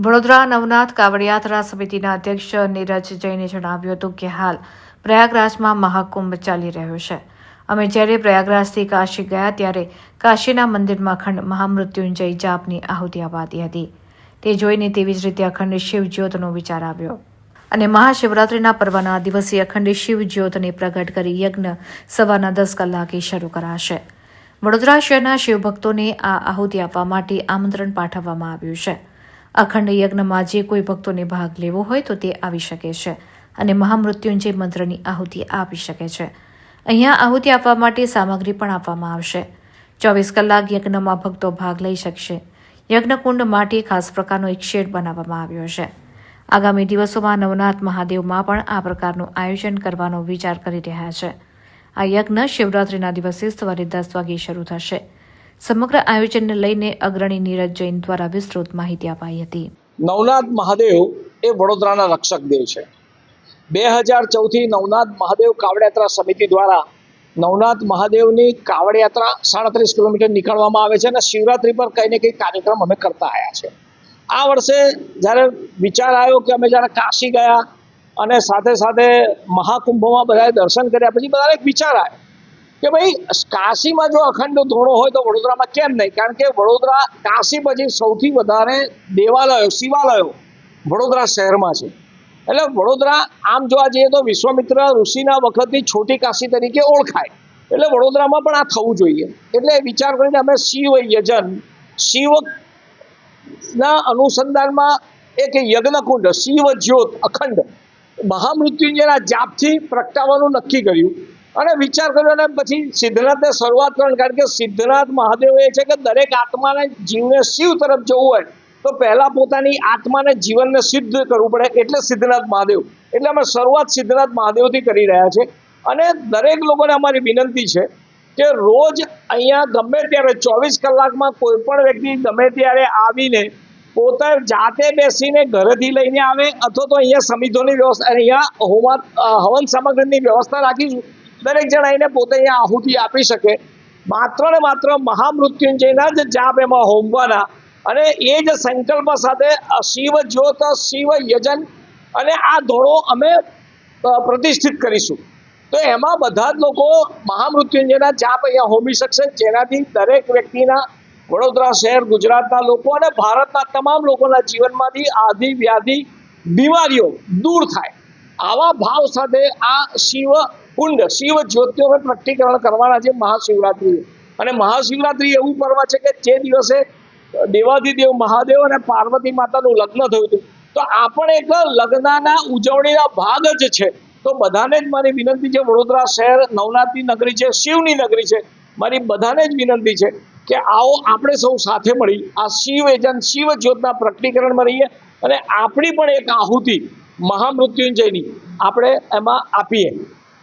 વડોદરા નવનાથ કાવડયાત્રા સમિતિના અધ્યક્ષ નીરજ જૈને જણાવ્યું હતું કે હાલ પ્રયાગરાજમાં મહાકુંભ ચાલી રહ્યો છે. અમે જ્યારે પ્રયાગરાજથી કાશી ગયા ત્યારે કાશીના મંદિરમાં અખંડ મહામૃત્યુંજય જાપની આહુતિ અપાતી હતી. તે જોઈને તેવી જ રીતે અખંડ શિવજ્યોતનો વિચાર આવ્યો. અને મહાશિવરાત્રિના પર્વના દિવસે અખંડ શિવ જ્યોતને પ્રગટ કરી યજ્ઞ સવારના દસ કલાકે શરૂ કરાશે. વડોદરા શહેરના શિવભક્તોને આ આહુતિ આપવા માટે આમંત્રણ પાઠવવામાં આવ્યું છે. અખંડ યજ્ઞમાં જે કોઈ ભક્તોને ભાગ લેવો હોય તો તે આવી શકે છે અને મહામૃત્યુંજય મંત્રની આહુતિ આપી શકે છે. અહીંયા આહુતિ આપવા માટે સામગ્રી પણ આપવામાં આવશે. ચોવીસ કલાક યજ્ઞમાં ભક્તો ભાગ લઈ શકશે. યજ્ઞકુંડ માટે ખાસ પ્રકારનો એક શેડ બનાવવામાં આવ્યો છે. આગામી દિવસોમાં નવનાથ મહાદેવમાં પણ આ પ્રકારનું આયોજન કરવાનો વિચાર કરી રહ્યા છે. આ યજ્ઞ શિવરાત્રિના દિવસે સવારે દસ વાગે શરૂ થશે. સમગ્ર આયોજનને લઈને અગ્રણી નીરજ જૈન દ્વારા વિસ્તૃત માહિતી અપાઈ હતી. નવનાથ મહાદેવ એ વડોદરાના રક્ષક દેવ છે. બે હજાર ચૌદથી નવનાથ મહાદેવ કાવડયાત્રા સમિતિ દ્વારા નવનાથ મહાદેવની કાવડયાત્રા સાડત્રીસ કિલોમીટર નીકળવામાં આવે છે અને શિવરાત્રી પર કંઈ ને કંઈ કાર્યક્રમ અમે કરતા આવ્યા છે. આ વર્ષે જ્યારે વિચાર આવ્યો કે અમે જ્યારે કાશી ગયા અને સાથે સાથે મહાકુંભમાં બધાએ દર્શન કર્યા, પછી બધાને એક વિચાર આવ્યો કે ભાઈ, કાશીમાં જો અખંડ ધોળો હોય તો વડોદરામાં કેમ નહીં? કારણ કે વડોદરા કાશી પછી સૌથી વધારે દેવાલયો, શિવાલયો વડોદરા શહેરમાં છે. એટલે વડોદરા આમ જોવા જઈએ તો વિશ્વામિત્ર ઋષિના વખતની છોટી કાશી તરીકે ઓળખાય. એટલે વડોદરામાં પણ આ થવું જોઈએ. એટલે વિચાર કરીને અમે શિવ યજન શિવ ના અનુસંધાનમાં એક યજ્ઞકુંડ, શિવ જ્યોત અખંડ, મહામૃત્યુંજયના જાપથી પ્રગટાવવાનું નક્કી કર્યું. અને વિચાર કર્યો અને પછી સિદ્ધનાથને શરૂઆત કરવાની, કારણ કે સિદ્ધનાથ મહાદેવ એ છે કે દરેક આત્માને જીવને શિવ તરફ જવું હોય, તો પહેલાં પોતાની આત્માને જીવનને સિદ્ધ કરવું પડે એટલે સિદ્ધનાથ મહાદેવ. એટલે અમે શરૂઆત સિદ્ધનાથ મહાદેવથી કરી રહ્યા છે. અને દરેક લોકોને અમારી વિનંતી છે કે રોજ અહીંયા ગમે ત્યારે ચોવીસ કલાકમાં કોઈ પણ વ્યક્તિ ગમે ત્યારે આવીને પોતે જાતે બેસીને ઘરેથી લઈને આવે અથવા તો અહીંયા સમિતિઓની વ્યવસ્થા, અહીંયા હોમા હવન સામગ્રીની વ્યવસ્થા રાખીશું. દરેક જણ આવીને પોતે અહીંયા આહુતિ આપી શકે. માત્ર ને માત્ર મહામૃત્યુંજયના જ જાપ એમાં હોમવાના. અને એ જ સંકલ્પ સાથે શિવ જ્યોત, શિવ યજન અને આ ધોળો અમે પ્રતિષ્ઠિત કરીશું. તો એમાં બધા જ લોકો મહામૃત્યુંજયના જાપ અહીંયા હોમી શકશે. જેનાથી દરેક વ્યક્તિના વડોદરા શહેર, ગુજરાતના લોકો અને ભારતના તમામ લોકોના જીવનમાંથી આધિ વ્યાધિ, બીમારીઓ દૂર થાય. આવા ભાવ સાથે આ શિવ કુંડ, શિવ જ્યોતિઓને પ્રગટીકરણ કરવાના છે મહાશિવરાત્રિ અને મહાશિવરાત્રિ એવું પર્વ છે કે જે દિવસે દેવાધિદેવ મહાદેવ અને પાર્વતી માતાનું લગ્ન થયું હતું. તો આ પણ એક લગ્નના ઉજવણીના ભાગ જ છે. તો બધાને જ મારી વિનંતી છે, વડોદરા શહેર નવનાથની નગરી છે, શિવની નગરી છે, મારી બધાને જ વિનંતી છે કે આવો આપણે સૌ સાથે મળી, આ શિવ એજન્ટ, શિવ જ્યોતના પ્રકટીકરણમાં રહીએ અને આપણી પણ એક આહુતિ, મહામૃત્યુંજયની આપણે એમાં આપીએ.